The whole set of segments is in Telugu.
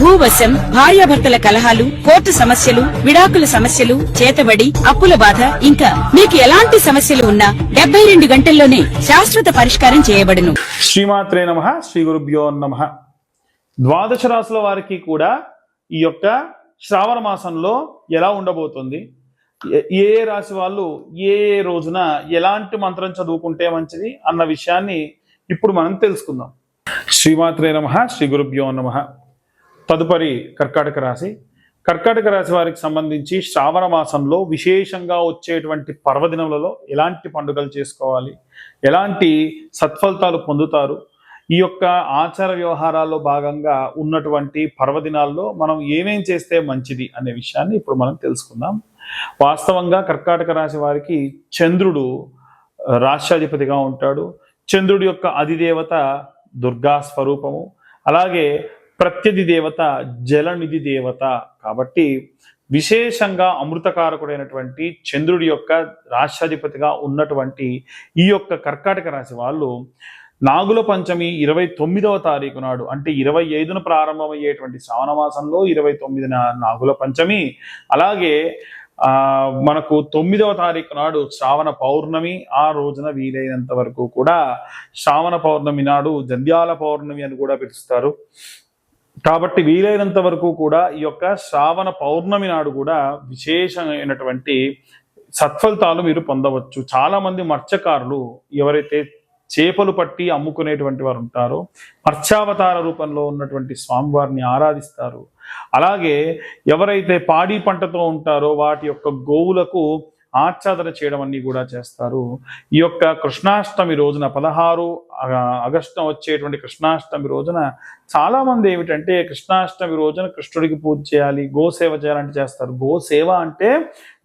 భూవశం భార్యాభర్తల కలహాలు కోర్టు సమస్యలు విడాకుల సమస్యలు చేతబడి అప్పుల బాధ ఇంకా మీకు ఎలాంటి సమస్యలు ఉన్నా డెబ్బై రెండు గంటల్లోనే శాశ్వత పరిష్కారం చేయబడును. శ్రీమాత్రే నమ శ్రీ గురుభ్యో నమ. ద్వాదశ రాశుల వారికి కూడా ఈ యొక్క శ్రావణ మాసంలో ఎలా ఉండబోతుంది? ఏ- ఏ ఏ రాశి వాళ్ళు ఏ ఏ రోజున ఎలాంటి మంత్రం చదువుకుంటే మంచిది అన్న విషయాన్ని ఇప్పుడు మనం తెలుసుకుందాం. శ్రీమాత్రే నమ శ్రీ గురుభ్యో నమ. తదుపరి కర్కాటక రాశి. కర్కాటక రాశి వారికి సంబంధించి శ్రావణ మాసంలో విశేషంగా వచ్చేటువంటి పర్వదినములలో ఎలాంటి పండుగలు చేసుకోవాలి? ఎలాంటి సత్ఫలితాలు పొందుతారు? ఈ యొక్క ఆచార వ్యవహారాల్లో భాగంగా ఉన్నటువంటి పర్వదినాల్లో మనం ఏమేం చేస్తే మంచిది అనే విషయాన్ని ఇప్పుడు మనం తెలుసుకుందాం. వాస్తవంగా కర్కాటక రాశి వారికి చంద్రుడు రాష్ట్రాధిపతిగా ఉంటాడు. చంద్రుడి యొక్క అధిదేవత దుర్గా స్వరూపము అలాగే ప్రత్యధి దేవత జలనిధి దేవత. కాబట్టి విశేషంగా అమృతకారకుడైనటువంటి చంద్రుడి యొక్క రాష్ట్రాధిపతిగా ఉన్నటువంటి ఈ యొక్క కర్కాటక రాశి వాళ్ళు నాగుల పంచమి ఇరవై తొమ్మిదవ తారీఖు నాడు అంటే ఇరవై ఐదున ప్రారంభమయ్యేటువంటి శ్రావణ మాసంలో ఇరవై తొమ్మిదిన నాగుల పంచమి. అలాగే ఆ మనకు తొమ్మిదవ తారీఖు నాడు శ్రావణ పౌర్ణమి ఆ రోజున వీలైనంత వరకు కూడా శ్రావణ పౌర్ణమి నాడు జంధ్యాల పౌర్ణమి అని కూడా పిలుస్తారు. కాబట్టి వీలైనంత వరకు కూడా ఈ యొక్క శ్రావణ పౌర్ణమి నాడు కూడా విశేషమైనటువంటి సత్ఫలితాలు మీరు పొందవచ్చు. చాలామంది మత్స్యకారులు ఎవరైతే చేపలు పట్టి అమ్ముకునేటువంటి వారు ఉంటారో మత్స్యావతార రూపంలో ఉన్నటువంటి స్వామివారిని ఆరాధిస్తారు. అలాగే ఎవరైతే పాడి పంటతో ఉంటారో వాటి యొక్క గోవులకు ఆచ్ఛాదన చేయడం అన్ని కూడా చేస్తారు. ఈ యొక్క కృష్ణాష్టమి రోజున పదహారు ఆగస్టు వచ్చేటువంటి కృష్ణాష్టమి రోజున చాలా మంది ఏమిటంటే కృష్ణాష్టమి రోజున కృష్ణుడికి పూజ చేయాలి గోసేవ చేయాలంటే చేస్తారు. గోసేవ అంటే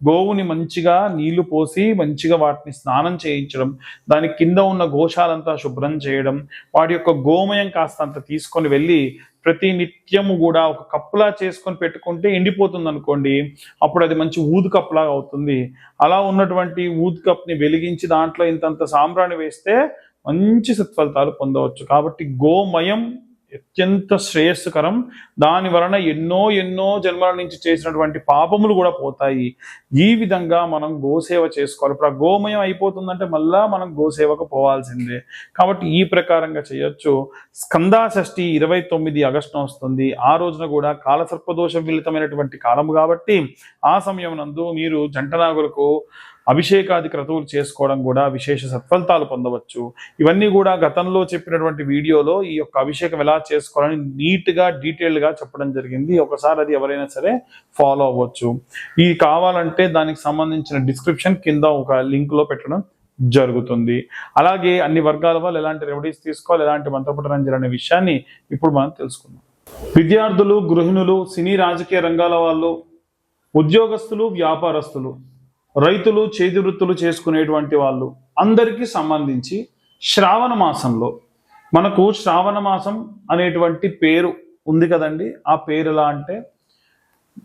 గోవుని మంచిగా నీళ్ళు పోసి మంచిగా వాటిని స్నానం చేయించడం దాని కింద ఉన్న గోశాలంతా శుభ్రం చేయడం వాటి యొక్క గోమయం కాస్తంత తీసుకొని వెళ్ళి ప్రతి నిత్యము కూడా ఒక కప్పులా చేసుకొని పెట్టుకుంటే ఎండిపోతుంది అనుకోండి అప్పుడు అది మంచి ఊదు కప్పులాగా అవుతుంది. అలా ఉన్నటువంటి ఊదు కప్ని వెలిగించి దాంట్లో ఇంతంత సాంబ్రాణి వేస్తే మంచి సత్ఫలితాలు పొందవచ్చు. కాబట్టి గోమయం అత్యంత శ్రేయస్కరం. దాని వలన ఎన్నో ఎన్నో జన్మల నుంచి చేసినటువంటి పాపములు కూడా పోతాయి. ఈ విధంగా మనం గోసేవ చేసుకోవాలి. ఇప్పుడు ఆ గోమయం అయిపోతుందంటే మళ్ళా మనం గోసేవకు పోవాల్సిందే. కాబట్టి ఈ ప్రకారంగా చేయొచ్చు. స్కందాషష్ఠి ఇరవై తొమ్మిది ఆగస్టు వస్తుంది. ఆ రోజున కూడా కాలసర్పదోష విలితమైనటువంటి కాలం కాబట్టి ఆ సమయం నందు మీరు జంటనాగులకు అభిషేకాది క్రతువులు చేసుకోవడం కూడా విశేష సత్ఫలితాలు పొందవచ్చు. ఇవన్నీ కూడా గతంలో చెప్పినటువంటి వీడియోలో ఈ యొక్క అభిషేకం ఎలా చేసుకోవాలని నీట్గా డీటెయిల్డ్గా చెప్పడం జరిగింది. ఒకసారి అది ఎవరైనా సరే ఫాలో అవ్వచ్చు. ఇది కావాలంటే దానికి సంబంధించిన డిస్క్రిప్షన్ కింద ఒక లింక్లో పెట్టడం జరుగుతుంది. అలాగే అన్ని వర్గాల వాళ్ళు ఎలాంటి రెమెడీస్ తీసుకోవాలి ఎలాంటి మంత్రపఠనం చేయాలనే విషయాన్ని ఇప్పుడు మనం తెలుసుకుందాం. విద్యార్థులు గృహిణులు సినీ రాజకీయ రంగాల వాళ్ళు ఉద్యోగస్తులు వ్యాపారస్తులు రైతులు చేతి వృత్తులు చేసుకునేటువంటి వాళ్ళు అందరికీ సంబంధించి శ్రావణ మాసంలో మనకు శ్రావణ మాసం అనేటువంటి పేరు ఉంది కదండి. ఆ పేరు ఎలా అంటే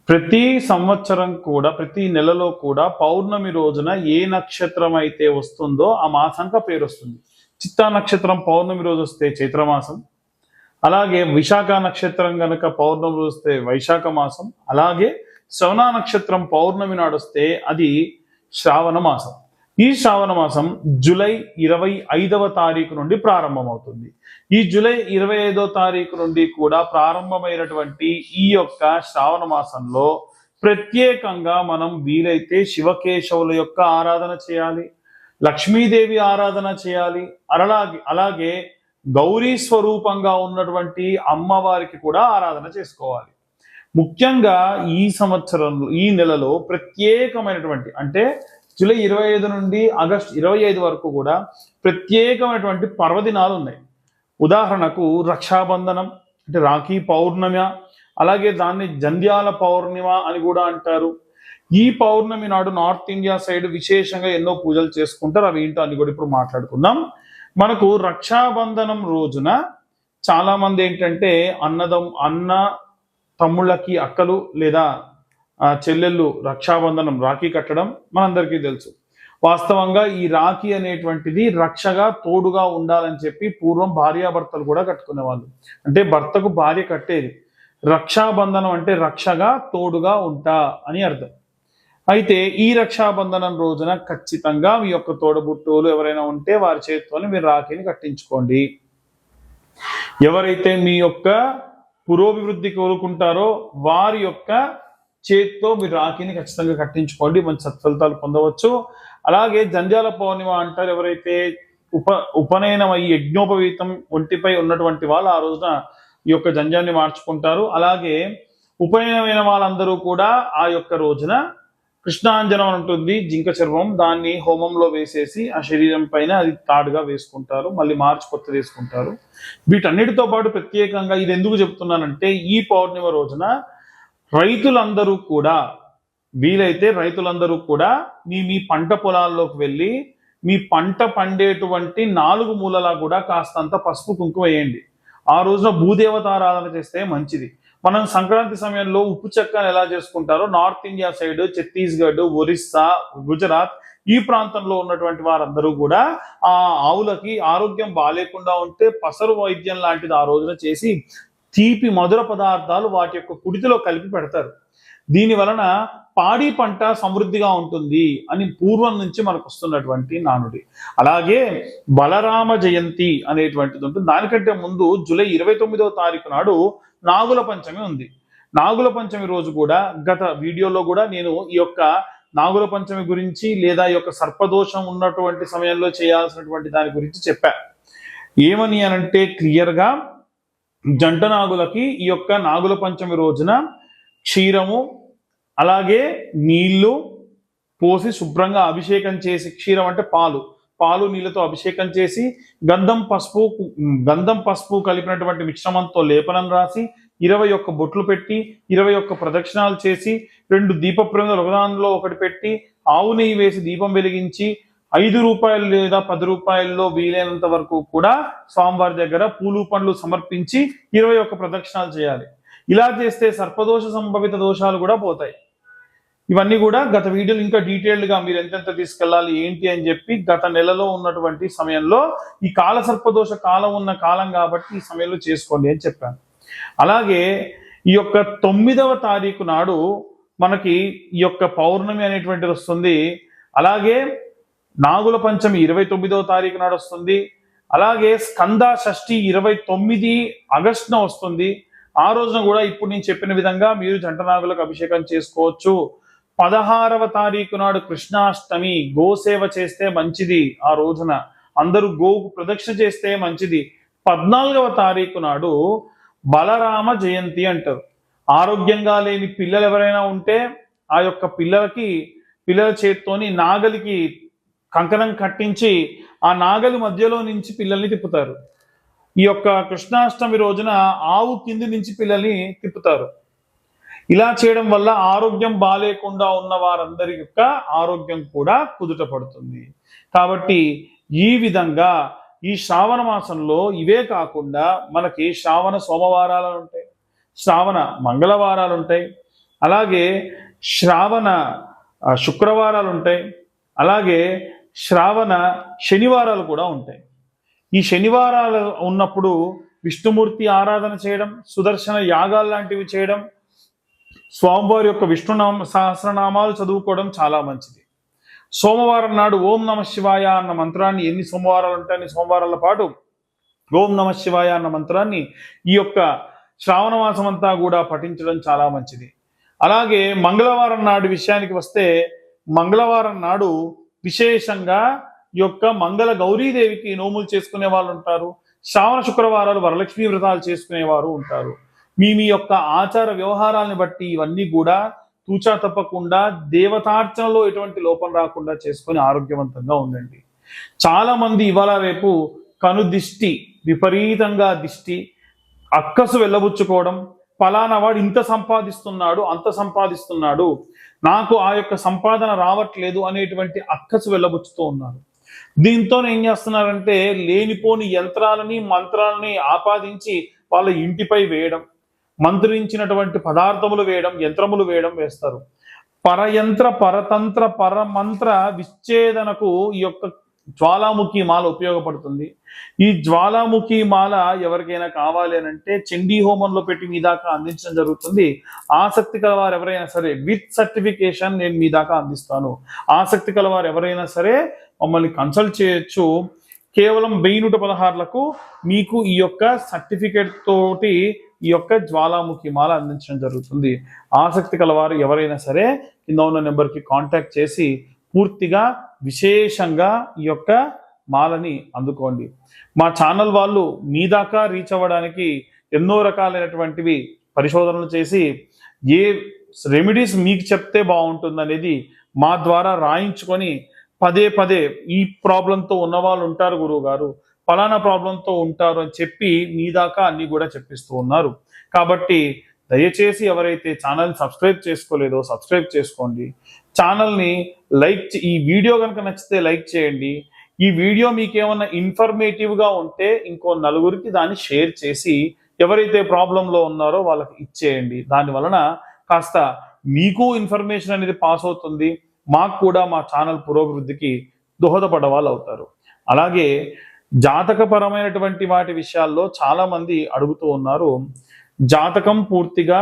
ప్రతి సంవత్సరం కూడా ప్రతి నెలలో కూడా పౌర్ణమి రోజున ఏ నక్షత్రం అయితే వస్తుందో ఆ మాసంక పేరు వస్తుంది. చిత్తా నక్షత్రం పౌర్ణమి రోజు వస్తే చైత్రమాసం అలాగే విశాఖ నక్షత్రం గనక పౌర్ణమి రోజు వస్తే వైశాఖ మాసం అలాగే శ్రవణ నక్షత్రం పౌర్ణమి నాడు వస్తే అది శ్రావణ మాసం. ఈ శ్రావణ మాసం జూలై ఇరవై ఐదవ తారీఖు నుండి ప్రారంభమవుతుంది. ఈ జూలై ఇరవై ఐదవ తారీఖు నుండి కూడా ప్రారంభమైనటువంటి ఈ యొక్క శ్రావణ మాసంలో ప్రత్యేకంగా మనం వీలైతే శివకేశవుల యొక్క ఆరాధన చేయాలి లక్ష్మీదేవి ఆరాధన చేయాలి అలాగే అలాగే గౌరీ స్వరూపంగా ఉన్నటువంటి అమ్మవారికి కూడా ఆరాధన చేసుకోవాలి. ముఖ్యంగా ఈ సంవత్సరంలో ఈ నెలలో ప్రత్యేకమైనటువంటి అంటే జూలై ఇరవై ఐదు నుండి ఆగస్ట్ ఇరవై ఐదు వరకు కూడా ప్రత్యేకమైనటువంటి పర్వదినాలు ఉన్నాయి. ఉదాహరణకు రక్షాబంధనం అంటే రాఖీ పౌర్ణమి అలాగే దాన్ని జంధ్యాల పౌర్ణిమ అని కూడా అంటారు. ఈ పౌర్ణమి నాడు నార్త్ ఇండియా సైడ్ విశేషంగా ఎన్నో పూజలు చేసుకుంటారు. అవి ఏంటో అని కూడా ఇప్పుడు మాట్లాడుకుందాం. మనకు రక్షాబంధనం రోజున చాలామంది ఏంటంటే అన్నదం అన్న తమ్ముళ్ళకి అక్కలు లేదా చెల్లెళ్ళు రక్షాబంధనం రాఖీ కట్టడం మనందరికీ తెలుసు. వాస్తవంగా ఈ రాఖీ అనేటువంటిది రక్షగా తోడుగా ఉండాలని చెప్పి పూర్వం భార్యాభర్తలు కూడా కట్టుకునేవాళ్ళు. అంటే భర్తకు భార్య కట్టేది. రక్షాబంధనం అంటే రక్షగా తోడుగా ఉంటా అని అర్థం. అయితే ఈ రక్షాబంధనం రోజున ఖచ్చితంగా మీ యొక్క తోడబుట్టువులు ఎవరైనా ఉంటే వారి చేతితోనే మీరు రాఖీని కట్టించుకోండి. ఎవరైతే మీ యొక్క పురోభివృద్ధి కోరుకుంటారో వారి యొక్క చేతితో మీరు రాఖీని ఖచ్చితంగా కట్టించుకోండి మంచి సత్ఫలితాలు పొందవచ్చు. అలాగే జంధ్యాల పౌర్ణిమ అంటారు ఎవరైతే ఉప ఉపనయనం అయ్యి యజ్ఞోపవీతం ఒంటిపై ఉన్నటువంటి వాళ్ళు ఆ రోజున ఈ యొక్క జంజాన్ని మార్చుకుంటారు. అలాగే ఉపనయనమైన వాళ్ళందరూ కూడా ఆ యొక్క రోజున కృష్ణాంజనం ఉంటుంది జింక చర్మం. దాన్ని హోమంలో వేసేసి ఆ శరీరం పైన అది తాడుగా వేసుకుంటారు మళ్ళీ మార్చి కొత్త వేసుకుంటారు. వీటన్నిటితో పాటు ప్రత్యేకంగా ఇది ఎందుకు చెప్తున్నానంటే ఈ పౌర్ణిమ రోజున రైతులందరూ కూడా వీలైతే రైతులందరూ కూడా మీ మీ పంట పొలాల్లోకి వెళ్ళి మీ పంట పండేటువంటి నాలుగు మూలలా కూడా కాస్తంత పసుపు కుంకుమ వేయండి. ఆ రోజున భూదేవతారాధన చేస్తే మంచిది. మనం సంక్రాంతి సమయంలో ఉప్పు చెక్కను ఎలా చేసుకుంటారో north India side Chhattisgarh Orissa Gujarat ఈ ప్రాంతంలో ఉన్నటువంటి వారందరూ కూడా ఆ ఆవులకి ఆరోగ్యం బాగాలేకుండా ఉంటే పసరు వైద్యం లాంటిది ఆ రోజున చేసి తీపి మధుర పదార్థాలు వాటి యొక్క కుడితిలో కలిపి పెడతారు. దీని వలన పాడి పంట సమృద్ధిగా ఉంటుంది అని పూర్వం నుంచి మనకు వస్తున్నటువంటి నానుడి. అలాగే బలరామ జయంతి అనేటువంటిది ఉంటుంది. దానికంటే ముందు జూలై ఇరవై తొమ్మిదవ తారీఖు నాడు నాగుల పంచమి ఉంది. నాగుల పంచమి రోజు కూడా గత వీడియోలో కూడా నేను ఈ యొక్క నాగుల పంచమి గురించి లేదా ఈ యొక్క సర్పదోషం ఉన్నటువంటి సమయంలో చేయాల్సినటువంటి దాని గురించి చెప్పా. ఏమని అనంటే క్లియర్గా జంట నాగులకి ఈ యొక్క నాగుల పంచమి రోజున క్షీరము అలాగే నీళ్ళు పోసి శుభ్రంగా అభిషేకం చేసి క్షీరం అంటే పాలు పాలు నీళ్ళతో అభిషేకం చేసి గంధం పసుపు గంధం పసుపు కలిపినటువంటి మిశ్రమంతో లేపనం రాసి ఇరవై ఒక్క బొట్లు పెట్టి ఇరవై ఒక్క ప్రదక్షిణాలు చేసి రెండు దీప ప్రమిదలు ఒకదానిలో ఒకటి పెట్టి ఆవు నెయ్యి వేసి దీపం వెలిగించి ఐదు రూపాయలు లేదా పది రూపాయల్లో వీలైనంత వరకు కూడా స్వామివారి దగ్గర పూలు పండ్లు సమర్పించి ఇరవై ఒక్క ప్రదక్షిణాలు చేయాలి. ఇలా చేస్తే సర్పదోష సంభవిత దోషాలు కూడా పోతాయి. ఇవన్నీ కూడా గత వీడియోలు ఇంకా డీటెయిల్డ్గా మీరు ఎంతెంత తీసుకెళ్ళాలి ఏంటి అని చెప్పి గత నెలలో ఉన్నటువంటి సమయంలో ఈ కాల సర్పదోష కాలం ఉన్న కాలం కాబట్టి ఈ సమయంలో చేసుకోండి అని చెప్పాను. అలాగే ఈ యొక్క తొమ్మిదవ తారీఖు నాడు మనకి ఈ యొక్క పౌర్ణమి అనేటువంటిది వస్తుంది. అలాగే నాగుల పంచమి ఇరవై తొమ్మిదవ తారీఖు నాడు వస్తుంది. అలాగే స్కంద షష్ఠి ఇరవై తొమ్మిది ఆగస్టున వస్తుంది. ఆ రోజున కూడా ఇప్పుడు నేను చెప్పిన విధంగా మీరు జంట నాగులకు అభిషేకం చేసుకోవచ్చు. పదహారవ తారీఖు నాడు కృష్ణాష్టమి గోసేవ చేస్తే మంచిది ఆ రోజున. అందరూ గోకు ప్రదక్షిణ చేస్తే మంచిది. పద్నాలుగవ తారీఖు నాడు బలరామ జయంతి అంటారు. ఆరోగ్యంగా లేని పిల్లలు ఎవరైనా ఉంటే ఆ యొక్క పిల్లలకి పిల్లల చేత్తోని నాగలికి కంకణం కట్టించి ఆ నాగలి మధ్యలో నుంచి పిల్లల్ని తిప్పుతారు. ఈ యొక్క కృష్ణాష్టమి రోజున ఆవు కింది నుంచి పిల్లల్ని తిప్పుతారు. ఇలా చేయడం వల్ల ఆరోగ్యం బాగాలేకుండా ఉన్న వారందరి యొక్క ఆరోగ్యం కూడా కుదుట పడుతుంది. కాబట్టి ఈ విధంగా ఈ శ్రావణ మాసంలో ఇవే కాకుండా మనకి శ్రావణ సోమవారాలు ఉంటాయి శ్రావణ మంగళవారాలు ఉంటాయి అలాగే శ్రావణ శుక్రవారాలు ఉంటాయి అలాగే శ్రావణ శనివారాలు కూడా ఉంటాయి. ఈ శనివారాలు ఉన్నప్పుడు విష్ణుమూర్తి ఆరాధన చేయడం సుదర్శన యాగాలు లాంటివి చేయడం స్వామివారి యొక్క విష్ణునామ సహస్రనామాలు చదువుకోవడం చాలా మంచిది. సోమవారం నాడు ఓం నమ శివాయ అన్న మంత్రాన్ని ఎన్ని సోమవారాలు ఉంటాయి అన్ని సోమవారాల పాటు ఓం నమ శివాయ అన్న మంత్రాన్ని ఈ యొక్క శ్రావణ మాసం అంతా కూడా పఠించడం చాలా మంచిది. అలాగే మంగళవారం నాడు విషయానికి వస్తే మంగళవారం నాడు విశేషంగా ఈ యొక్క మంగళ గౌరీదేవికి నోములు చేసుకునే వాళ్ళు ఉంటారు. శ్రావణ శుక్రవారాలు వరలక్ష్మీ వ్రతాలు చేసుకునేవారు ఉంటారు. మీ మీ యొక్క ఆచార వ్యవహారాలను బట్టి ఇవన్నీ కూడా తూచా తప్పకుండా దేవతార్చనలో ఎటువంటి లోపం రాకుండా చేసుకొని ఆరోగ్యవంతంగా ఉండండి. చాలా మంది ఇవాళ రేపు కను దిష్టి విపరీతంగా దిష్టి అక్కసు వెళ్ళబుచ్చుకోవడం ఫలానా వాడు ఇంత సంపాదిస్తున్నాడు అంత సంపాదిస్తున్నాడు నాకు ఆ యొక్క సంపాదన రావట్లేదు అనేటువంటి అక్కసు వెళ్ళబుచ్చుతూ ఉన్నారు. దీంతో ఏం చేస్తున్నారంటే లేనిపోని యంత్రాలని మంత్రాలని ఆపాదించి వాళ్ళ ఇంటిపై వేయడం మంత్రించినటువంటి పదార్థములు వేయడం యంత్రములు వేయడం వేస్తారు. పరయంత్ర పరతంత్ర పరమంత్ర విచ్ఛేదనకు ఈ యొక్క జ్వాలాముఖి మాల ఉపయోగపడుతుంది. ఈ జ్వాలాముఖి మాల ఎవరికైనా కావాలి అని అంటే చండీ హోమంలో పెట్టి మీ దాకా అందించడం జరుగుతుంది. ఆసక్తి కలవారు ఎవరైనా సరే విత్ సర్టిఫికేషన్ నేను మీ దాకా అందిస్తాను. ఆసక్తి కలవారు ఎవరైనా సరే మమ్మల్ని కన్సల్ట్ చేయొచ్చు. కేవలం వెయ్యి నూట పదహారులకు మీకు ఈ యొక్క సర్టిఫికేట్ తోటి ఈ యొక్క జ్వాలాముఖి మాల అందించడం జరుగుతుంది. ఆసక్తి కలవారు ఎవరైనా సరే కింద ఉన్న నెంబర్కి కాంటాక్ట్ చేసి పూర్తిగా విశేషంగా ఈ యొక్క మాలని అందుకోండి. మా ఛానల్ వాళ్ళు మీ దాకా రీచ్ అవ్వడానికి ఎన్నో రకాలైనటువంటివి పరిశోధనలు చేసి ఏ రెమెడీస్ మీకు చెప్తే బాగుంటుంది అనేది మా ద్వారా రాయించుకొని పదే పదే ఈ ప్రాబ్లంతో ఉన్న వాళ్ళు ఉంటారు గురువు గారు ఫలానా ప్రాబ్లంతో ఉంటారు అని చెప్పి మీ దాకా అన్నీ కూడా చెప్పిస్తూ ఉన్నారు. కాబట్టి దయచేసి ఎవరైతే ఛానల్ సబ్స్క్రైబ్ చేసుకోలేదో సబ్స్క్రైబ్ చేసుకోండి. ఛానల్ని లైక్ ఈ వీడియో కనుక నచ్చితే లైక్ చేయండి. ఈ వీడియో మీకేమన్నా ఇన్ఫర్మేటివ్గా ఉంటే ఇంకో నలుగురికి దాన్ని షేర్ చేసి ఎవరైతే ప్రాబ్లంలో ఉన్నారో వాళ్ళకి ఇచ్చేయండి. దాని వలన కాస్త మీకు ఇన్ఫర్మేషన్ అనేది పాస్ అవుతుంది. మాకు కూడా మా ఛానల్ పురోభివృద్ధికి దోహదపడ వాళ్ళు అవుతారు. అలాగే జాతకపరమైనటువంటి వాటి విషయాల్లో చాలామంది అడుగుతూ ఉన్నారు. జాతకం పూర్తిగా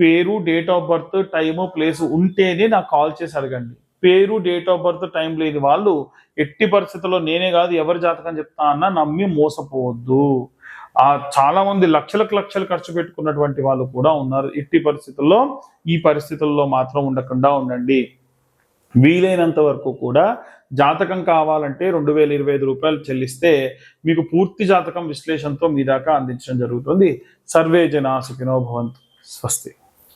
పేరు date of birth time place ఉంటేనే నాకు కాల్ చేసి అడగండి. పేరు డేట్ ఆఫ్ బర్త్ టైం లేని వాళ్ళు ఎట్టి పరిస్థితుల్లో నేనే కాదు ఎవరి జాతకం చెప్తా అన్నా నమ్మి మోసపోవద్దు. ఆ చాలా మంది లక్షలకు లక్షలు ఖర్చు పెట్టుకున్నటువంటి వాళ్ళు కూడా ఉన్నారు. ఎట్టి పరిస్థితుల్లో ఈ పరిస్థితుల్లో మాత్రం ఉండకుండా ఉండండి. వీలైనంత వరకు కూడా జాతకం కావాలంటే రెండు వేల ఇరవై ఐదు రూపాయలు చెల్లిస్తే మీకు పూర్తి జాతకం విశ్లేషణతో మీ దాకా అందించడం జరుగుతుంది. సర్వే జనా సుఖినో భవంతు. స్వస్తి.